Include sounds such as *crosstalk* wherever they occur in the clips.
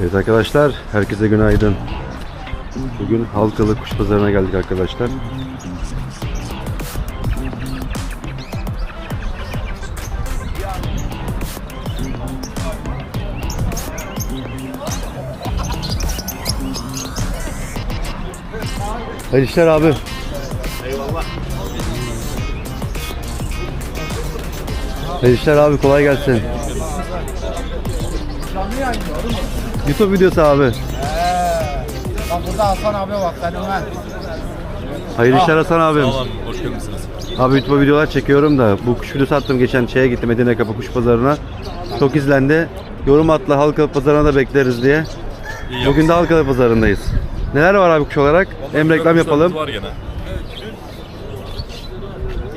Evet arkadaşlar, herkese günaydın. Bugün Halkalı Kuş Pazarı'na geldik arkadaşlar. Hayırlı işler abi. Hayırlı işler abi, kolay gelsin. YouTube videosu abi. Bak burada Hasan abi bak fenomen. Hayırlı işler Hasan abim. Tamam, hoş gelmişsiniz. Abi YouTube videolar çekiyorum da bu kuş videosu attım geçen şeye gittim Medine Kapı Kuş Pazarı'na. Çok izlendi. Yorum atla Halkalı Pazarı'na da bekleriz diye. İyi Bugün de Halkalı Pazarı'ndayız. Neler var abi kuş olarak? Hem reklam yapalım. Var gene.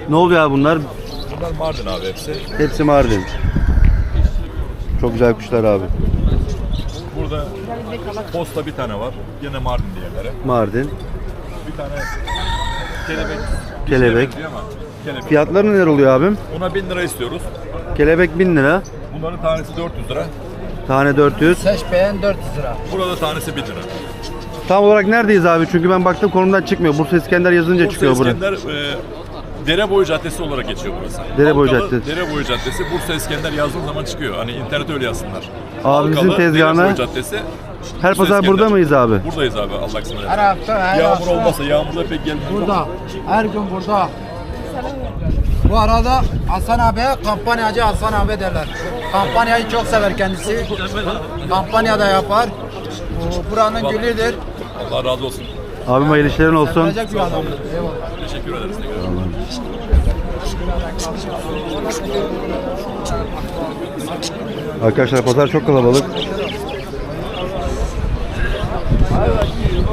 Ne oluyor abi bunlar? Bunlar Mardin abi hepsi. Hepsi Mardin. Çok güzel kuşlar abi. Burada posta bir tane var. Gene Mardin diğerleri. Mardin. Bir tane kelebek. Kelebek. ama Kelebek. Fiyatları neler oluyor abim? Buna 1000 lira istiyoruz. Kelebek 1000 lira. Bunların tanesi 400 lira. Tane 400. Seç beğen 400 lira. Burada tanesi 1 lira. Tam olarak neredeyiz abi? Çünkü ben baktım konumdan çıkmıyor. Bursa İskender yazınca Bursa çıkıyor buraya. İskender e, Dereboyu Caddesi olarak geçiyor burası. Dereboyu Halkalı Caddesi. Dereboyu Caddesi. Bursa İskender yazdığın zaman çıkıyor. Hani internete öyle yazsınlar. Abimizin Halkalı, tezgahına- Dereboyu Caddesi. Her pazar burada mıyız abi? Buradayız abi Allah kısmet Her hafta her Yağmur hafta. olmasa yağmurda pek gelmiyor. Burada. Her gün burada. Bu arada Hasan abiye kampanyacı Hasan abi derler. Kampanyayı çok sever kendisi. Kampanya da yapar. Bu buranın gülüdür. Allah razı olsun. Abim hayırlı işlerin olsun. Gelecek bir adamdır. Eyvallah. Teşekkür ederiz. Arkadaşlar pazar çok kalabalık. Kardeşim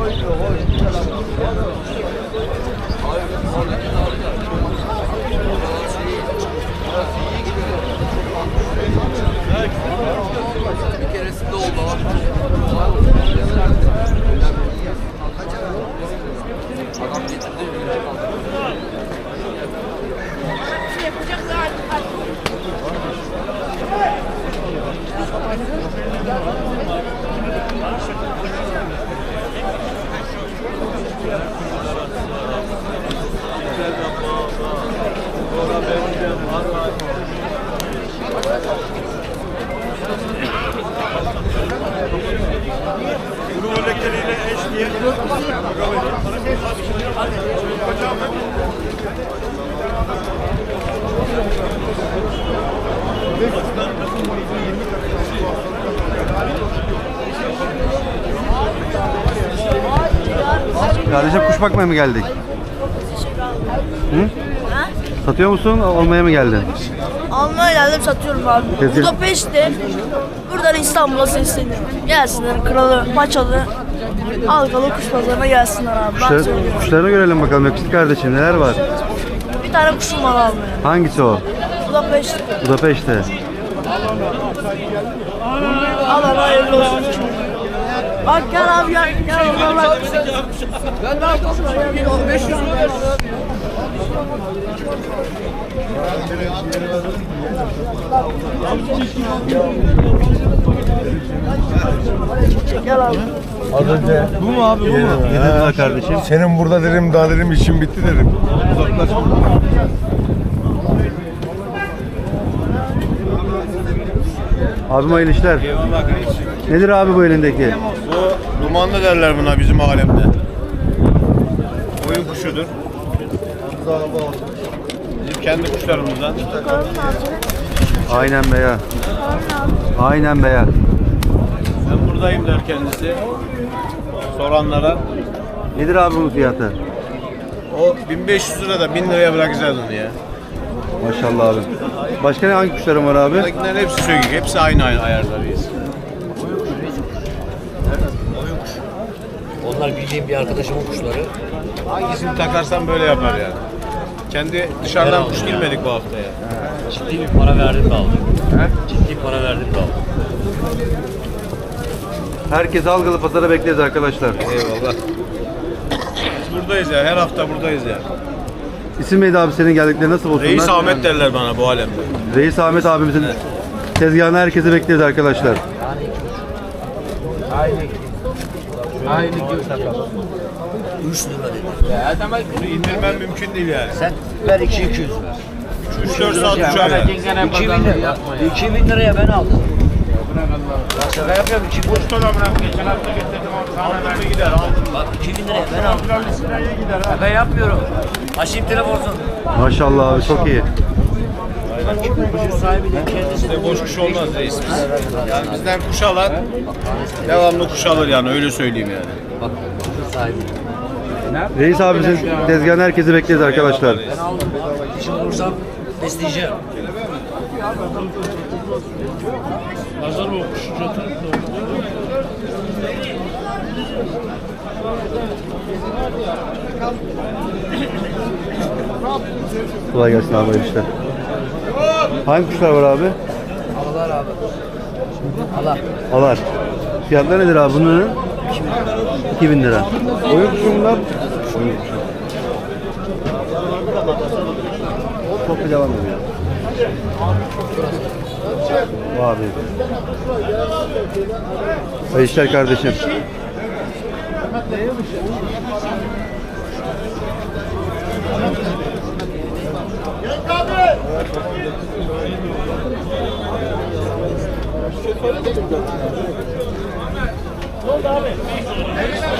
kuş bakmaya mı geldik? Hı? Satıyor musun? Almaya mı geldin? Almaya geldim satıyorum abi. Tezgah- Budapeşte buradan İstanbul'a sesleniyorum. Gelsinler kralı, maçalı, Halkalı kuş pazarına gelsinler abi. Ben Kuşları, söylüyorum. kuşlarını görelim bakalım yakışıklı kardeşim neler var? Bir tane kuşum var almaya. Hangisi o? Budapeşte. Budapeşte. Allah hayırlı olsun. Bak gel abi gel. Gel oradan bak. Ben daha topla. 500 lira. Gel abi. Az önce Bu mu abi bu mu? Yedirdiler kardeşim. senin burada dedim daha dedim işim bitti dedim. Uzaklaş buradan. Abim hayırlı işler. Nedir abi bu elindeki? Bu dumanlı derler buna bizim alemde. Oyun kuşudur. Bizim kendi kuşlarımızdan. Aynen be ya. Aynen be ya. Ben buradayım der kendisi. Soranlara. Nedir abi bunun fiyatı? O 1500 lira da 1000 liraya bırakacağız onu ya. Maşallah abi. Başka ne hangi kuşların var abi? Buradakilerin hepsi sökük. Hepsi aynı aynı ayarlarıyız. Onlar bildiğim bir arkadaşımın kuşları. Hangisini takarsan böyle yapar yani. Kendi dışarıdan kuş ya. girmedik bu haftaya. Ciddi bir para verdim de aldım. Ciddi para verdim de aldım. Herkes Algalı Pazar'a bekleriz arkadaşlar. Eyvallah. Biz buradayız ya. Her hafta buradayız ya. İsim neydi abi senin geldikleri nasıl bulsunlar? Reis Ahmet derler bana bu alemde. Reis Ahmet abimizin tezgahına herkesi bekleriz arkadaşlar. Aynı. Aynı gibi. 3 lira dedi. Bunu indirmem mümkün değil yani. Sen ver 2 200 ver. 3-4 saat uçağı. 2000 lira. 2000 liraya ben aldım. Bak şaka yapıyorum 2000 lira. Aldım gider aldım. Bak 2000 liraya ben aldım. Şaka yapmıyorum. Açayım telefonu. Maşallah abi çok iyi. Kendisi de Boş kuş olmaz reis Yani bizden kuş alan devamlı kuş alır yani öyle söyleyeyim yani. Bak kuşun sahibi. Reis abi bizim tezgahın herkesi bekleriz arkadaşlar. Ben aldım. Dişi bulursam besleyeceğim. Kolay gelsin abi işler. Hangi kuşlar var abi? Allahlar abi. Allah. Alar. Fiyatlar nedir abi bunların? 2000 lira. Oyun kuşu bunlar. Oyun kuşu. Çok bir devam ediyor. Abi. Hayırlı işler kardeşim.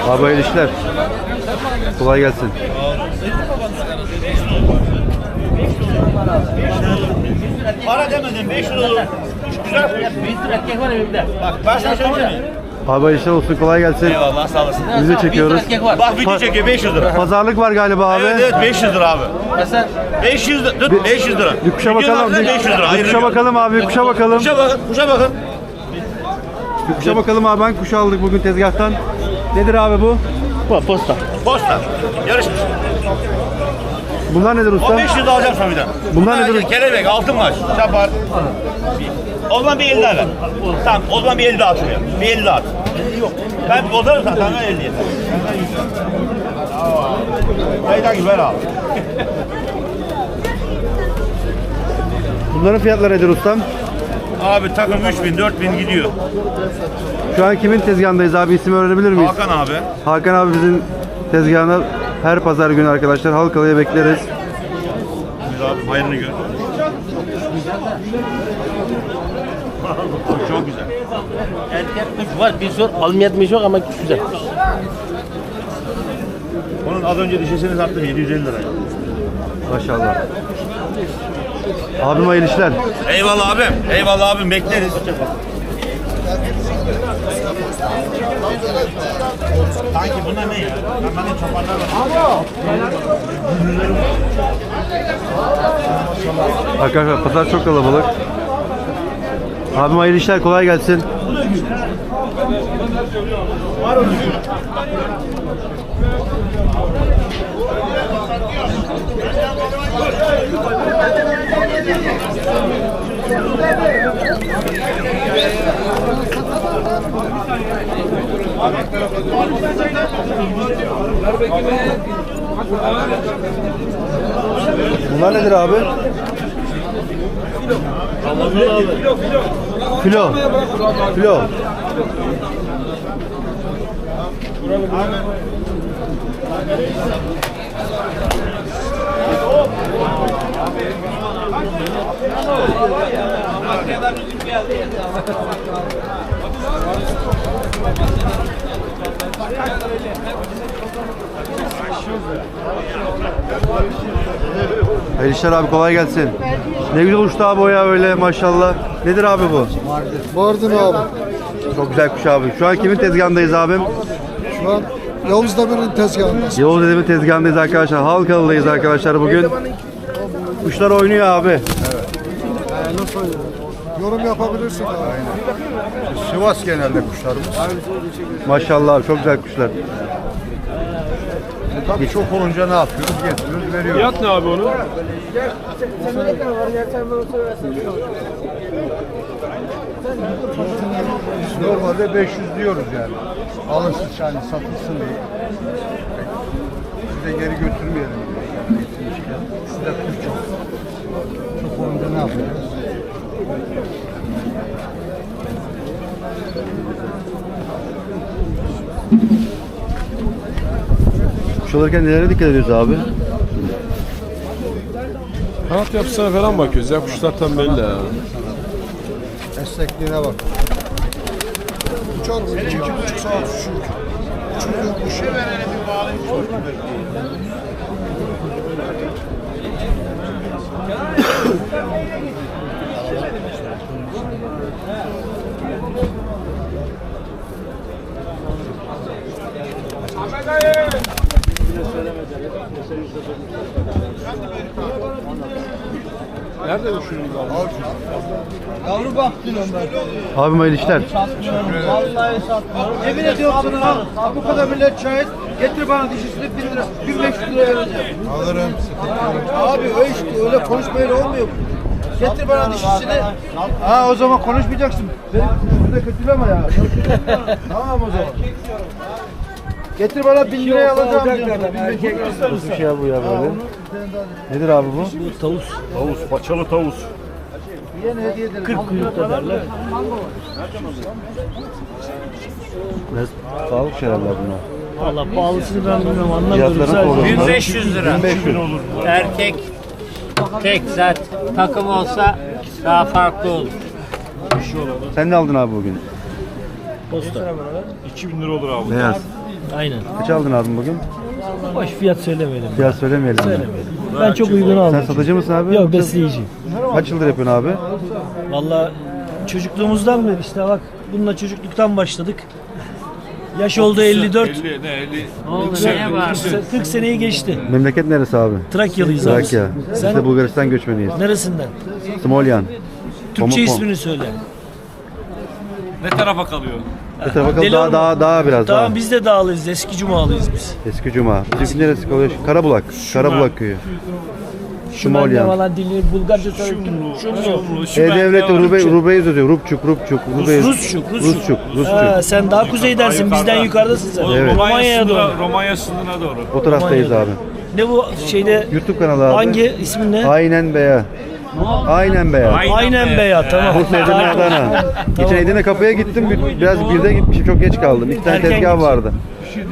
Abi hayırlı işler. Kolay gelsin. Para demedin 5 lira olur. Güzel. Bak ben sana söyleyeyim. Abi işler olsun. Kolay gelsin. Eyvallah sağ olasın. Biz de çekiyoruz. Bak video çekiyor 500 lira. Pazarlık var galiba abi. Evet evet 500 lira abi. 500 lira. Dur 500 lira. Bir kuşa bakalım. Bir, 500 lira. bir Hayırlı kuşa bakalım abi. Kuşa bakalım. Kuşa bakın. Kuşa bakın. Bir kuşa bakalım abi. Ben kuş aldık bugün tezgahtan. Nedir abi bu? Posta. Yarışmış. Bunlar nedir usta? 500 alacağım sana bir de. Bunlar nedir? Kelebek, altın maç. Çapar. O zaman bir 50 daha ver. Tamam o zaman bir 50 daha atıyor. Bir 50 daha at. Yok. Ben bozarım sana. Tamam 50 yeter. Hayda güzel abi. Bunların fiyatları nedir ustam? Abi takım 3000 4000 gidiyor. Şu an kimin tezgahındayız abi? İsim öğrenebilir miyiz? Hakan abi. Hakan abi bizim tezgahına her pazar günü arkadaşlar Halkalı'ya bekleriz. Güzel abi hayrını gör. Çok güzel. Erkek kuş var bir sor almayatmış yok ama güzel. Onun az önce dişesini sattım 750 liraya. Maşallah. Abim hayırlı işler. Eyvallah abim. Eyvallah abim bekleriz. Sanki bunlar ne ya? Çobanlar var. Arkadaşlar pazar çok kalabalık. Abim hayırlı işler kolay gelsin. *laughs* Bunlar nedir abi? Filo. Filo. Hayırlı işler abi kolay gelsin. Ne güzel uçtu abi o ya öyle maşallah. Nedir abi bu? Mardin abi. Çok güzel kuş abi. Şu an kimin tezgahındayız abim? Şu an Yavuz Demir'in tezgahındayız. Yavuz dedemin tezgahındayız arkadaşlar. Halkalı'dayız arkadaşlar bugün. Kuşlar oynuyor abi. Yorum yapabilirsin abi. Sivas genelde kuşlarımız. Maşallah abi çok güzel kuşlar. Tabii çok olunca ne yapıyoruz? Getiriyoruz, veriyoruz. Fiyat ne abi? Biz normalde 500 diyoruz yani. Alınsın yani satılsın diye. Biz de geri götürmeyelim diye. Yani getirmişken. Sizde kuş çok. Çok olunca ne yapacağız? Kuş alırken nelere dikkat ediyoruz abi? Kanat yapısına falan bakıyoruz ya kuşlardan belli ya. Esnekliğine bak. Mı? İki, buçuk saat uçuyor. Uçuruyor kuşu. Nerede düşürüyoruz abi? Yavru baktın Ömer. Abim hayırlı işler. Vallahi satmıyorum. Yemin ediyorum sana ha. Bu kadar millet şahit. Getir bana dişisini 1000 lira. 1500 liraya vereceğim. Alırım. Abi öyle işte öyle konuşmayla olmuyor. Getir bana dişisini. Ha o zaman konuşmayacaksın. Da kötüleme ya. *laughs* tamam o zaman. Getir bana 1000 liraya alacağım. diyorum. 1500 lira. Nasıl bir şey bu ya böyle? Nedir abi bu? Tavus, paçalı tavus. Yine hediye ederim. 40 kuyrukta derler. Biraz pahalı şeyler bunlar. Valla pahalısını ben bilmiyorum anlamıyorum. Fiyatlarını Sadece soruyorum. 1500 lira. 1500. Erkek tek zat takım olsa daha farklı olur. Sen ne aldın abi bugün? posta. 2000 lira olur abi. Beyaz. Aynen. Kaç aldın abim bugün? Boş fiyat söylemeyelim. Fiyat söylemeyelim. ya. Ben çok uygun Sen aldım. satıcı mısın abi? Yok besleyiciyim. Kaç yıldır yapıyorsun abi? Valla çocukluğumuzdan beri işte bak bununla çocukluktan başladık. Yaş oldu 54. 50 ne 50? Oldu neye var? 40 seneyi geçti. Memleket neresi abi? Trakyalıyız abi. Trakya. Biz Sen de Bulgaristan göçmeniyiz. neresinden? Smolyan. Türkçe Pomopon. ismini söyle. Ne tarafa kalıyor? Tarafa bakalım Deli daha olma. daha daha biraz Tamam daha. biz de dağlıyız. Eski Cuma'lıyız biz. Eski Cuma. Bizim neresi kalıyor? Karabulak. Karabulak köyü. Şumalya Şumalyan. falan dili Bulgarca Şumlu. Şumlu. E-Devlet Rube, Rubeyiz ödüyor. Rupçuk, Rupçuk, Rubeyiz. Rusçuk, Rusçuk. Rusçuk, Rusçuk. Ha, sen daha kuzeydensin. Bizden yukarıdasın sen. Evet. Romanya'ya doğru. Romanya sınırına doğru. O taraftayız abi. Ne bu şeyde YouTube kanalı abi. hangi ismin ne? Aynen Beya. Aynen Beya. Aynen be ya tamam. Bursa Edirne Adana. Geçen Edirne kapıya gittim. bir- Biraz birde gitmişim. Çok geç kaldım. İki tane Erken tezgah vardı.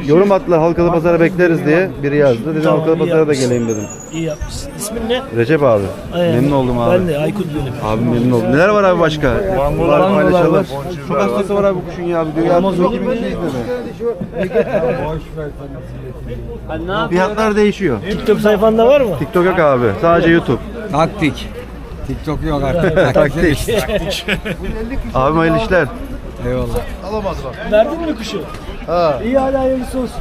Yorum attılar halkalı pazara bekleriz diye. Biri yazdı. Dedim Tamam, halkalı iyi pazara da yapmışsın. geleyim dedim. İyi yapmışsın. İsmin ne? Recep abi. Aynen. Memnun oldum abi. Ben de Aykut benim. Abi memnun oldum. Neler var abi başka? Var paylaşalım. Çok hastası var abi bu kuşun ya. Attım. 2000 kişi izledi. Fiyatlar değişiyor. TikTok sayfanda var mı? TikTok yok abi. Sadece YouTube. Taktik. TikTok yok *laughs* artık. Taktik. *laughs* Abim hayırlı işler. Verdin mi kuşu? Ha. İyi hadi hayırlısı olsun.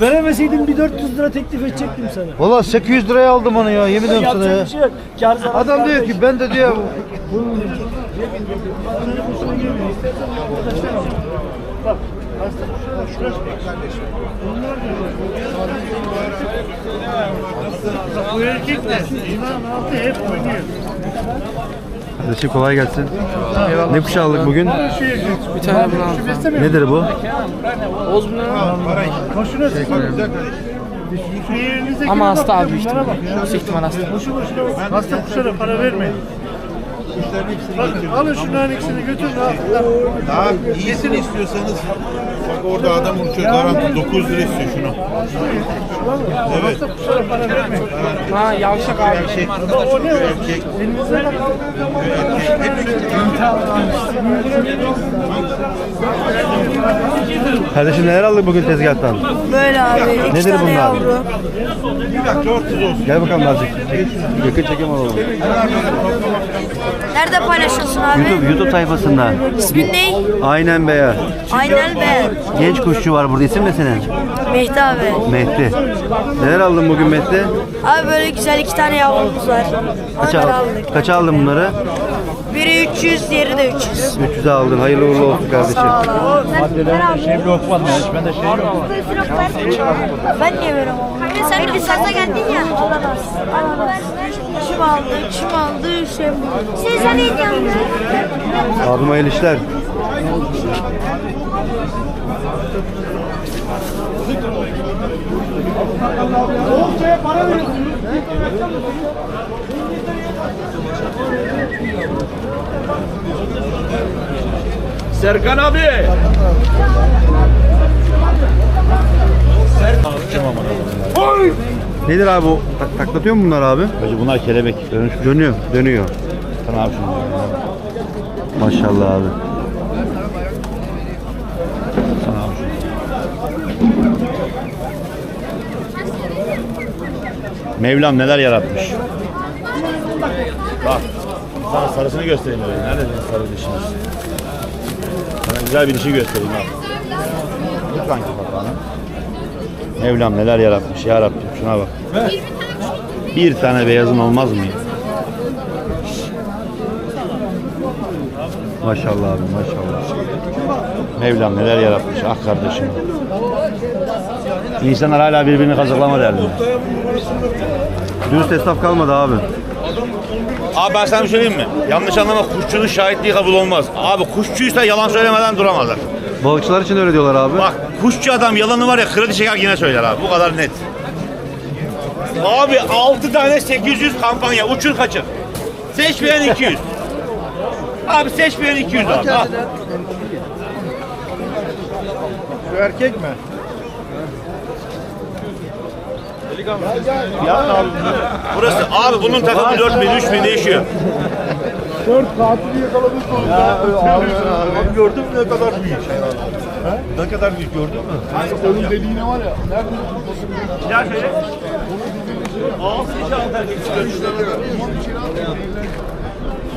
Veremeseydin bir 400 lira teklif edecektim sana. Valla 800 liraya aldım onu ya yemin ediyorum sana ya. Şey yok. Kar zarar. Adam diyor ki ben de diyor Kardeşim kolay gelsin. Ne kuş aldık bugün? Bir tane Nedir bu? Ama hasta abi işte. Yüksek ihtimal hasta. Hasta kuşlara para vermeyin. Bakın alın şunların ikisini götürün rahatlıkla. Daha iyisini istiyorsanız bak orada adam uçuyor garanti 9 lira istiyor şunu. Evet. Ha yavşak abi. Erkek, O ne o? erkek. Kardeşim neler aldık bugün tezgahtan? Böyle abi. İki Nedir tane bunlar? yavru. Gel bakalım azıcık. Yakın çekim alalım. Nerede paylaşıyorsun abi? YouTube, YouTube sayfasında. İsmin ne? Aynen Beya. Aynen be. Genç kuşçu var burada. İsim ne senin? Mehdi abi. Mehdi. Neler aldın bugün Mehdi? Abi böyle güzel iki tane yavrumuz var. Kaç, Onları al, aldık. kaç aldın bunları? Biri 300, diğeri de 300. 300'e aldın. Hayırlı uğurlu olsun kardeşim. Sağ ol. Şey bir okumadım ya. Ben de şey Ben niye veriyorum onu? Sen de sarsa geldin ya. Alamaz. Alamaz. Şum aldı, şum aldı, şey bu. Sen sen ne diyorsun? Abim hayırlı işler. Bolca'ya para veriyorsunuz. Serkan abi. Oy! Nedir abi o? Tak taklatıyor mu bunlar abi? Hacı bunlar kelebek. Dönüş. Dönüyor, dönüyor. Tamam abi şunu. Maşallah abi. Mevlam neler yaratmış. Bak. Sana sarısını göstereyim öyle. Nerede senin sarı dişiniz? Sana güzel bir dişi göstereyim abi. Lütfen ki papağanı. Mevlam neler yaratmış ya Rabbim. Şuna bak. Bir tane beyazın olmaz mı ya? Maşallah abi, maşallah. Mevlam neler yaratmış ah kardeşim. İnsanlar hala birbirini kazıklama derdinde. Dürüst esnaf kalmadı abi. Abi ben sana bir şey söyleyeyim mi? Yanlış anlama kuşçunun şahitliği kabul olmaz. Abi kuşçuysa yalan söylemeden duramazlar. Balıkçılar için öyle diyorlar abi. Bak kuşçu adam yalanı var ya kredi çeker yine söyler abi. Bu kadar net. Abi 6 tane 800 kampanya uçur kaçır. Seçmeyen 200. Abi seçmeyen 200 abi. Al. Şu erkek mi? Ya abi Burası abi bunun takımı 4000 3000 değişiyor. Dört katili yakaladık sonunda. Ya, abi, abi, gördün mü ne kadar büyük? Ha? Ne kadar büyük gördün mü? Onun deliğine var ya. Nerede? Ya şöyle. Ağzı içi altı erkek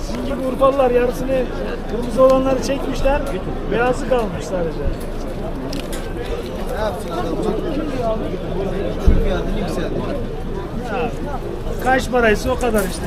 Sizin gibi Urfalılar yarısını kırmızı olanları çekmişler. Beyazı kalmış sadece. Ya, kaç paraysa o kadar işte.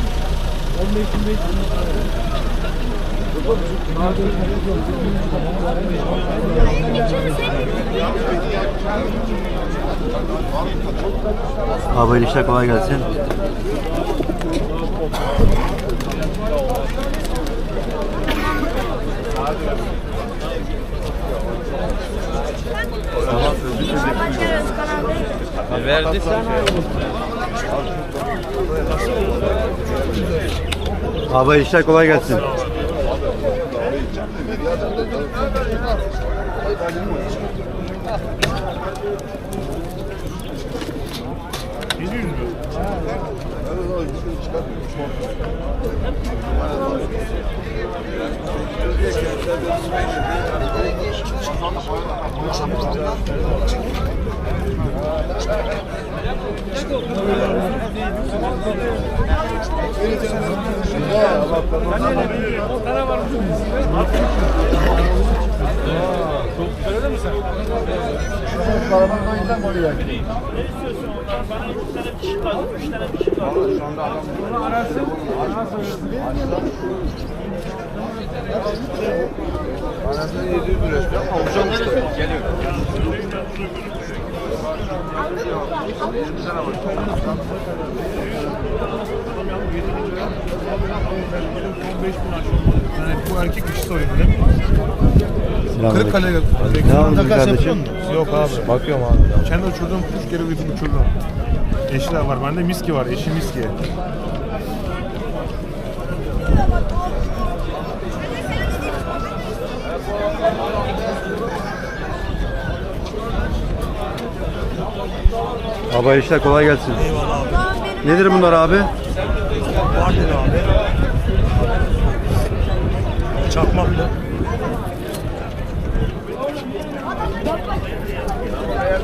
Abi işler kolay gelsin. Verdi sana. Abi işler kolay gelsin. Öyle mi sen? Karavan yüzden buraya. Ne istiyorsun ondan? Bana iki tane bir şey lazım, üç tane bir şey lazım. Şu anda adam... Bunu ararsın, bana sorarsın. Arasında 700 lira ama uçak uçtu. Geliyor. Anladın mı? 20 sene var. Bu erkek dişi soyundu değil mi? Ne yapıyorsun takas yapıyor kardeşim? musun? Yok abi bakıyorum abi. Kendi uçurdum kuş kere bir uçurdum. Eşler var bende miski var eşi miski. Abi işler kolay gelsin. Nedir bunlar abi? Mardin abi. Çakmaklı.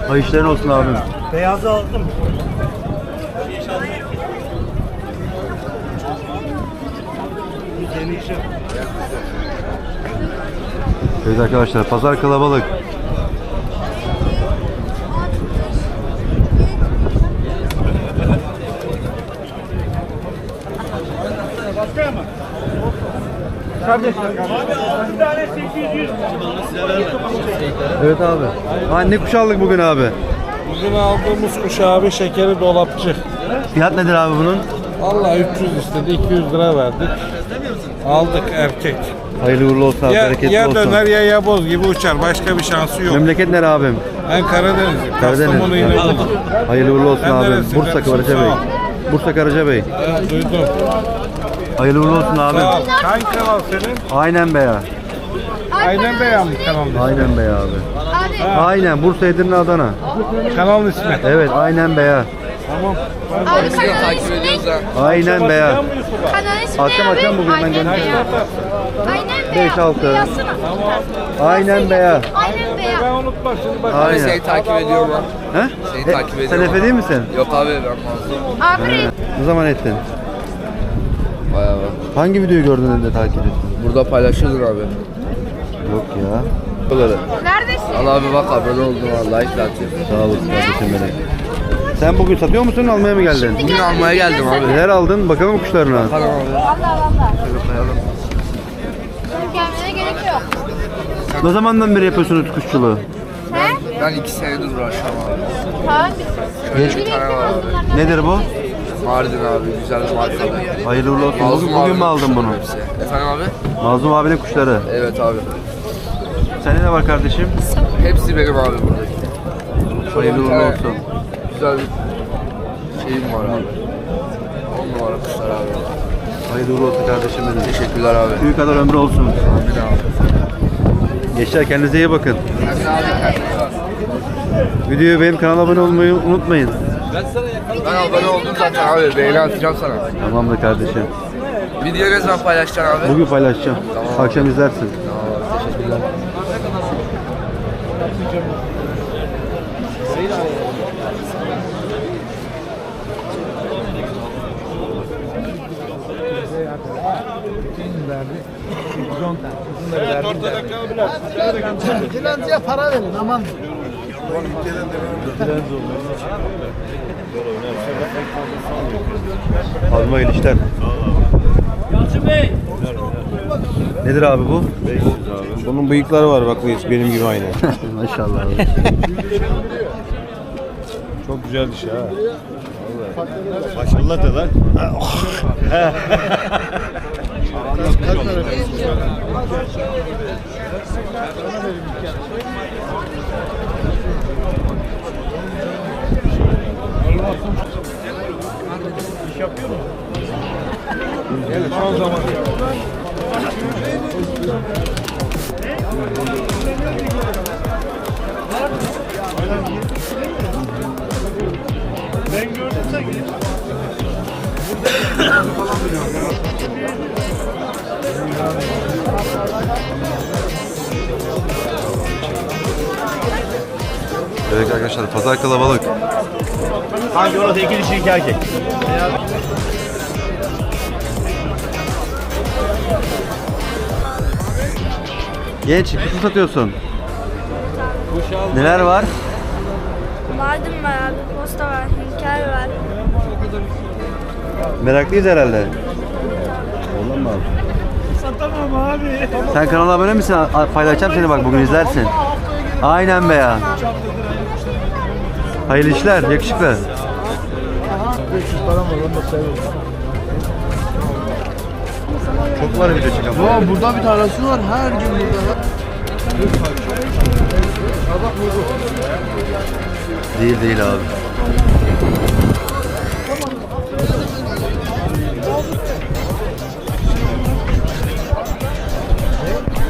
Hayırlı işlerin olsun abim. Beyazı aldım. Evet arkadaşlar pazar kalabalık. Evet abi. Ha, ne kuş aldık bugün abi? Bugün aldığımız kuş abi şekeri dolapçı. Fiyat nedir abi bunun? Allah 300 istedi 200 lira verdik. Aldık erkek. Hayırlı uğurlu olsun abi, Ya, bereketli ya olsun. döner ya yaboz gibi uçar. Başka bir şansı yok. Memleket nere abim? Ben Karadeniz'im. Karadeniz. Kastamonu. Hayırlı uğurlu olsun Ben abi. neresi? Bursa Sağ Karaca Bey. ol. Bursa Karaca Bey. Evet, duydum. Hayırlı uğurlu olsun abi. Sağ ol. Hangi kanal senin? Aynen be ya. Aynen beyan mı kanalın? Aynen be ya abi. Aynen Bursa Edirne Adana. Kanalın ismi. Evet aynen be ya. Tamam. Abi kanalın ismi ne? Aynen be ya. Kanalın ismi Akşam abi? akşam bugün ben Aynen göndereceğim. Beyaz. Aynen Beyaz. Beş, altı. Yazsana. Aynen be ya. Aynen Beyaz. Ben unutma şimdi bak. Aynen. Seni takip ediyorum ben. He? Seni E, takip Sen ediyorum. Efe değil misin? Yok abi ben mazlum. Abi. Ne zaman ettin? Bayağı var. Hangi videoyu gördün de takip ettin? Burada paylaşıyordun abi. Yok ya. neredesin? Al abi bak abone oldum abi like de atıyorum. Sağ olasın kardeşim benim. Sen bugün satıyor musun almaya mı geldin? Bugün almaya geldim abi. Neler aldın? Bakalım kuşlarına. Tamam abi. Valla valla. Senin gelmene gerek yok. Ne zamandan beri yapıyorsunuz kuşçuluğu? He? Ben iki senedir uğraşıyorum abi. Tamam. Şöyle bir tane var abi. Nedir bu? Mardin abi güzel bir markalı. Hayırlı uğurlu olsun. Bugün, bugün mü aldın bunu? hepsi. Efendim abi? Mazlum abinin kuşları. Evet abi. Sende ne var kardeşim? Hepsi benim abi buradaki. Hayırlı uğurlu Evet. olsun. Güzel bir şeyim var abi. On numara kuşlar abi. Hayırlı uğurlu olsun kardeşim benim. Teşekkürler abi. Büyük kadar ömrü olsun. Amin abi. Gençler kendinize iyi bakın. De abi. Videoya benim kanala abone olmayı unutmayın. Ben abone oldum zaten abi. Beğeni atacağım sana. Tamamdır kardeşim. Video ne zaman paylaşacaksın abi? Bugün paylaşacağım. Akşam izlersin. Tamam. Teşekkürler. Dilenciye para verin aman. Abim hayırlı işler. Nedir abi bu? Bunun bıyıkları var bak benim gibi aynı. *laughs* Maşallah. Çok güzel diş ha. Maşallah da lan. *laughs* Evet, son zaman. Ben gördüm sen. Evet arkadaşlar pazar kalabalık. Hangi orada iki dişi iki erkek. Genç kutu satıyorsun. Neler var? Mardin var abi. Posta var. Hünkar var. Meraklıyız herhalde. Mı abi? Satamam abi. Sen kanala abone misin? Paylaşacağım seni bak bugün izlersin. Aynen be ya. Hayırlı işler, yakışıklı. 500 param var onu da seviyorum. Var video çeken. Aa, burada bir tanesi var her gün burada. Değil değil abi.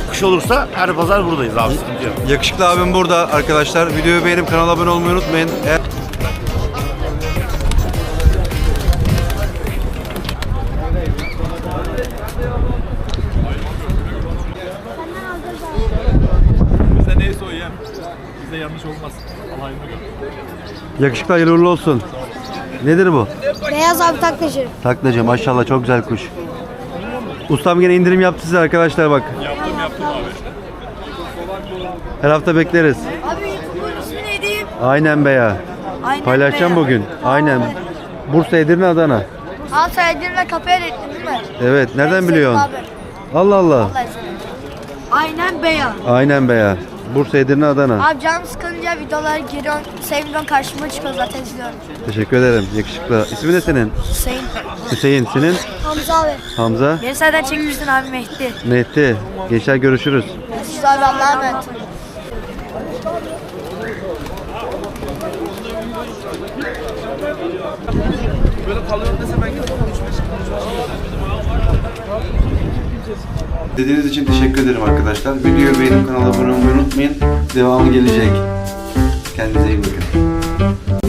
Kuş olursa her pazar buradayız abi sıkıntı yok. Yakışıklı abim burada arkadaşlar. Videoyu beğenip kanala abone olmayı unutmayın. Eğer Yakışıklı hayırlı uğurlu olsun. Nedir bu? Beyaz abi taklacı. Taklacı maşallah çok güzel kuş. Ustam yine indirim yaptı size arkadaşlar bak. Yaptım yaptım abi. Her hafta bekleriz. Abi YouTube'un ismi neydi? Aynen be ya. Aynen Paylaşacağım be ya. bugün. Aynen. Bursa, Edirne, Adana. Sen Edirne kapıya ettin değil mi? Evet. Nereden Ben biliyorsun? Abi. Allah Allah. Aynen beya. Aynen be ya. Bursa, Edirne, Adana. Abi canım sıkılınca videolar giriyorum. Sevmiyorum karşıma çıkıyor zaten izliyorum. Teşekkür ederim. Yakışıklı. İsmi ne senin? Hüseyin. Hüseyin. Senin? Hamza abi. Hamza. Beni zaten çekmiştin abi Mehdi. Mehdi. Gençler görüşürüz. Siz abi Allah'a emanet. Dediğiniz için teşekkür ederim arkadaşlar. Videoyu beğenip kanala abone olmayı unutmayın. Devamı gelecek. Kendinize iyi bakın.